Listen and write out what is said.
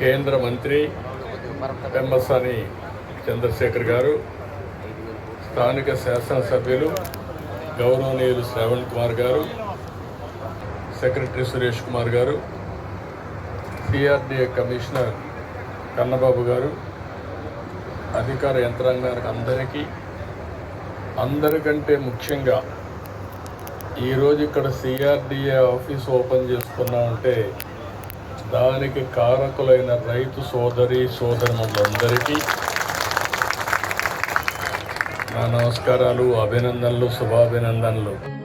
కేంద్ర మంత్రి పెమ్మసాని చంద్రశేఖర్ గారు స్థానిక శాసనసభ్యులు గౌరవనీయులు శ్రావణ్ కుమార్ గారు సెక్రటరీ సురేష్ కుమార్ గారు సిఆర్డీఏ కమిషనర్ కన్నబాబు గారు అధికార యంత్రాంగానికి అందరికీ అందరికంటే ముఖ్యంగా ఈరోజు ఇక్కడ సిఆర్డీఏ ఆఫీస్ ఓపెన్ చేసుకున్నామంటే దానికి కారకులైన రైతు సోదరి సోదరులందరికీ నా నమస్కారాలు అభినందనలు శుభాభినందనలు.